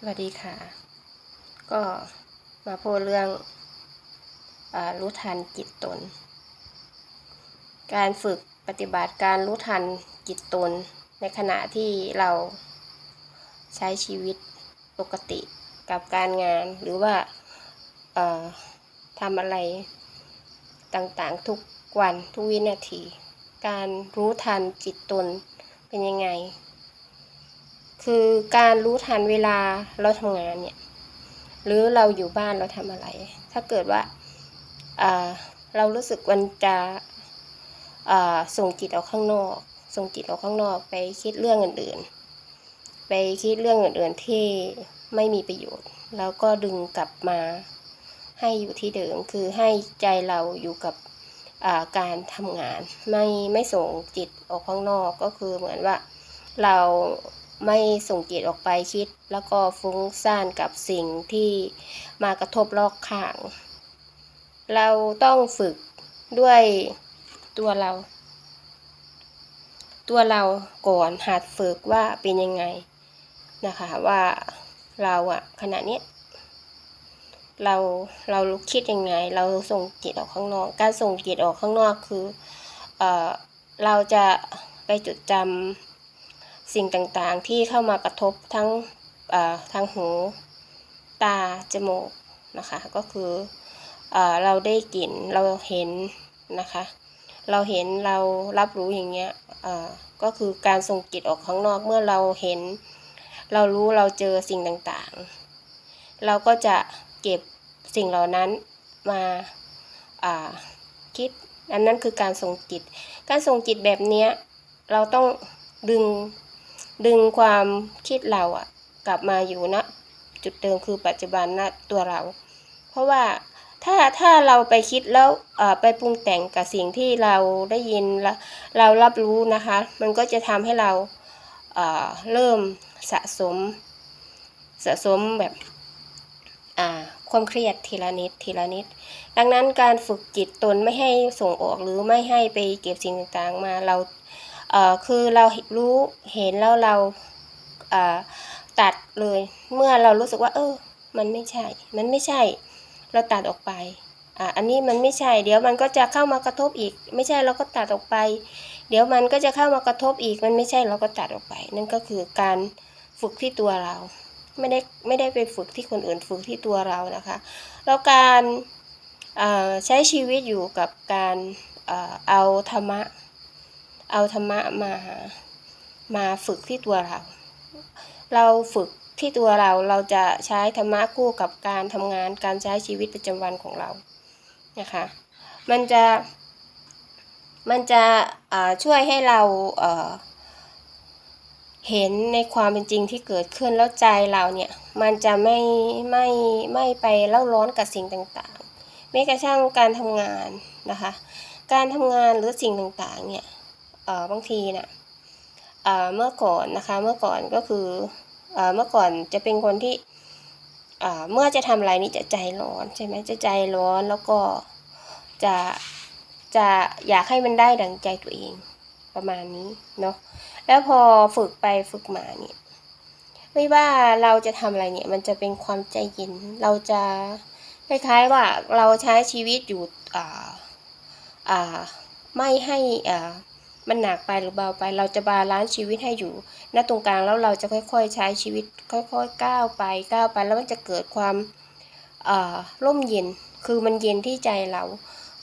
สวัสดีค่ะ ก็มาพูดเรื่องอรู้ทันจิตตน การฝึกปฏิบัติการรู้ทันจิตตน ในขณะที่เราใช้ชีวิตปกติกับการงานหรือว่าทำอะไรต่างๆทุกวันทุกวินาที การรู้ทันจิตตนเป็นยังไง คือการรู้ทันเวลาเราทำงานเนี่ย หรือเราอยู่บ้านเราทำอะไร ถ้าเกิดว่าเรารู้สึกวันจะอ่าส่งจิตออกข้างนอก ส่งจิตออกข้างนอกไปคิดเรื่องอื่นๆ ไปคิดเรื่องอื่นๆที่ไม่มีประโยชน์ แล้วก็ดึงกลับมาให้อยู่ที่เดิม คือให้ใจเราอยู่กับการทำงาน ไม่ไม่ส่งจิตออกข้างนอกก็คือเหมือนว่าเรา ไม่ส่งจิตออกไปคิด แล้วก็ฟุ้งซ่านกับสิ่งที่มากระทบรอบข้าง เราต้องฝึกด้วยตัวเรา ตัวเราก่อนหัดฝึกว่าเป็นยังไงนะคะว่าเราอะขณะเนี้ยเราเราคิดยังไง เราส่งจิตออกข้างนอก การส่งจิตออกข้างนอกคือเออเราจะไปจดจำ สิ่งต่างๆที่เข้ามากระทบทั้งทางหูตาจมูกนะคะก็คือเอเราได้กลิ่นเราเห็นนะคะ เราเห็นเรารับรู้อย่างเงี้ยก็คือการส่งจิตออกข้างนอกเมื่อเราเห็น เรารู้เราเจอสิ่งต่างๆ เราก็จะเก็บสิ่งเหล่านั้นมาาคิดอันนั้นคือการส่งจิต การส่งจิตแบบเนี้ยเราต้องดึง ดึงความคิดเราอะกลับมาอยู่ณจุดเดิมคือปัจจุบันณตัวเรา เพราะว่าถ้าถ้าเราไปคิดแล้วไปปรุงแต่งกับสิ่งที่เราได้ยินเรารับรู้นะคะ มันก็จะทำให้เราเริ่มสะสมสะสมแบบความเครียดทีละนิดทีละนิด ดังนั้นการฝึกจิตตนไม่ให้ส่งออกหรือไม่ให้ไปเก็บสิ่งต่างๆมาเรา คือเรารู้เห็นแล้วเราตัดเลย เมื่อเรารู้สึกว่า เออ มันไม่ใช่ มันไม่ใช่ เราตัดออกไปอ่าอันนี้มันไม่ใช่ เดี๋ยวมันก็จะเข้ามากระทบอีก ไม่ใช่เราก็ตัดออกไป เดี๋ยวมันก็จะเข้ามากระทบอีก มันไม่ใช่เราก็ตัดออกไป นั่นก็คือการฝึกที่ตัวเรา ไม่ได้ไม่ได้ไปฝึกที่คนอื่นฝึกที่ตัวเรานะคะ แล้วการใช้ชีวิตอยู่กับการเอาธรรมะ เอาธรรมะมามาฝึกที่ตัวเรา เราฝึกที่ตัวเราเราจะใช้ธรรมะคู่กับการทำงานการใช้ชีวิตประจำวันของเรานะคะมันจะมันจะช่วยให้เราเห็นในความเป็นจริงที่เกิดขึ้นแล้วใจเราเนี่ยมันจะไม่ไม่ไม่ไปเล่าร้อนกับสิ่งต่างๆแม้กระทั่งการทำงานนะคะ การทำงานหรือสิ่งต่างๆเนี่ย บางทีนะ่ะเมื่อก่อนนะคะ เมื่อก่อนก็คือเมื่อก่อนจะเป็นคนที่เมื่อจะทำอะไรนี่จะใจร้อนใช่ไหมจะใจร้อนแล้วก็จะจะอยากให้มันได้ดังใจตัวเองประมาณนี้เนาะแล้วพอฝึกไปฝึกมาเนี่ยไม่ว่าเราจะทำอะไรเนี่ยมันจะเป็นความใจเย็นเราจะคล้ายๆว่าเราใช้ชีวิตอยู่อ่าอ่าไม่ให้อ่า มันหนักไปหรือเบาไป เราจะบาลานซ์ชีวิตให้อยู่ณตรงกลางแล้วเราจะค่อยๆใช้ชีวิต ค่อยๆก้าวไปก้าวไปแล้วมันจะเกิดความร่มเย็น คือมันเย็นที่ใจเรา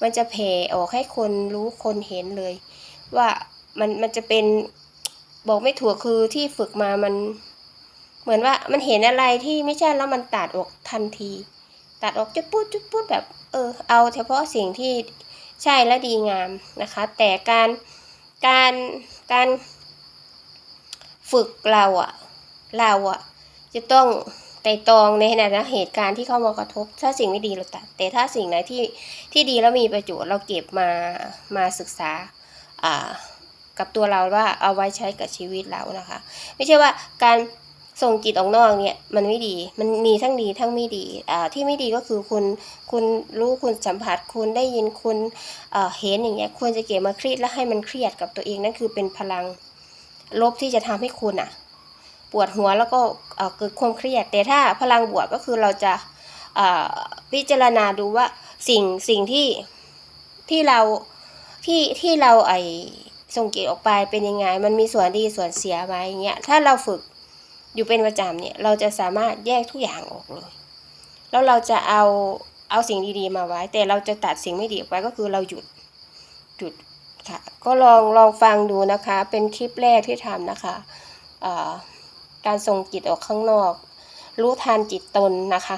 มันจะแผ่ออกให้คนรู้คนเห็นเลย ว่ามันมันจะเป็นบอกไม่ถูกคือที่ฝึกมามันเหมือนว่ามันเห็นอะไรที่ไม่ใช่แล้วมันตัดออกทันที ตัดออกจุดพูดจุดพูดแบบ เออ เอาเฉพาะสิ่งที่ใช่และดีงามนะคะ แต่การ การการฝึกเราอะเราอะจะต้องไต่ตองในขณะนะเหตุการณ์ที่เข้ามากระทบ ถ้าสิ่งไม่ดีเราตัด แต่ถ้าสิ่งไหนที่ที่ดีแล้วมีประโยชน์เราเก็บมามาศึกษาอ่ากับตัวเราว่าเอาไว้ใช้กับชีวิตเรานะคะ ไม่ใช่ว่าการ ส่งจิตออกนอกเนี่ยมันไม่ดี มันมีทั้งดีทั้งไม่ดีอ่าที่ไม่ดีก็คือคุณคุณรู้คุณสัมผัสคุณได้ยินคุณเเห็นอย่างเงี้ยควรจะเก็บมาเครียดแล้วให้มันเครียดกับตัวเองนั่นคือเป็นพลังลบที่จะทำให้คุณอะปวดหัวแล้วก็เอ่อเกิดความเครียด แต่ถ้าพลังบวกก็คือเราจะเอ่อพิจารณาดูว่าสิ่งสิ่งที่ที่เราที่ที่เราไอส่งจิตออกไปเป็นยังไง มันมีส่วนดีส่วนเสียไหมอย่างเงี้ยถ้าเราฝึก อยู่เป็นประจำเนี่ยเราจะสามารถแยกทุกอย่างออกเลย แล้วเราจะเอาเอาสิ่งดีๆมาไว้ แต่เราจะตัดสิ่งไม่ดีออกไปก็คือเราหยุดหยุดค่ะก็ลองลองฟังดูนะคะ เป็นคลิปแรกที่ทำนะคะการส่งจิตออกข้างนอก รู้ทันจิตตนนะคะ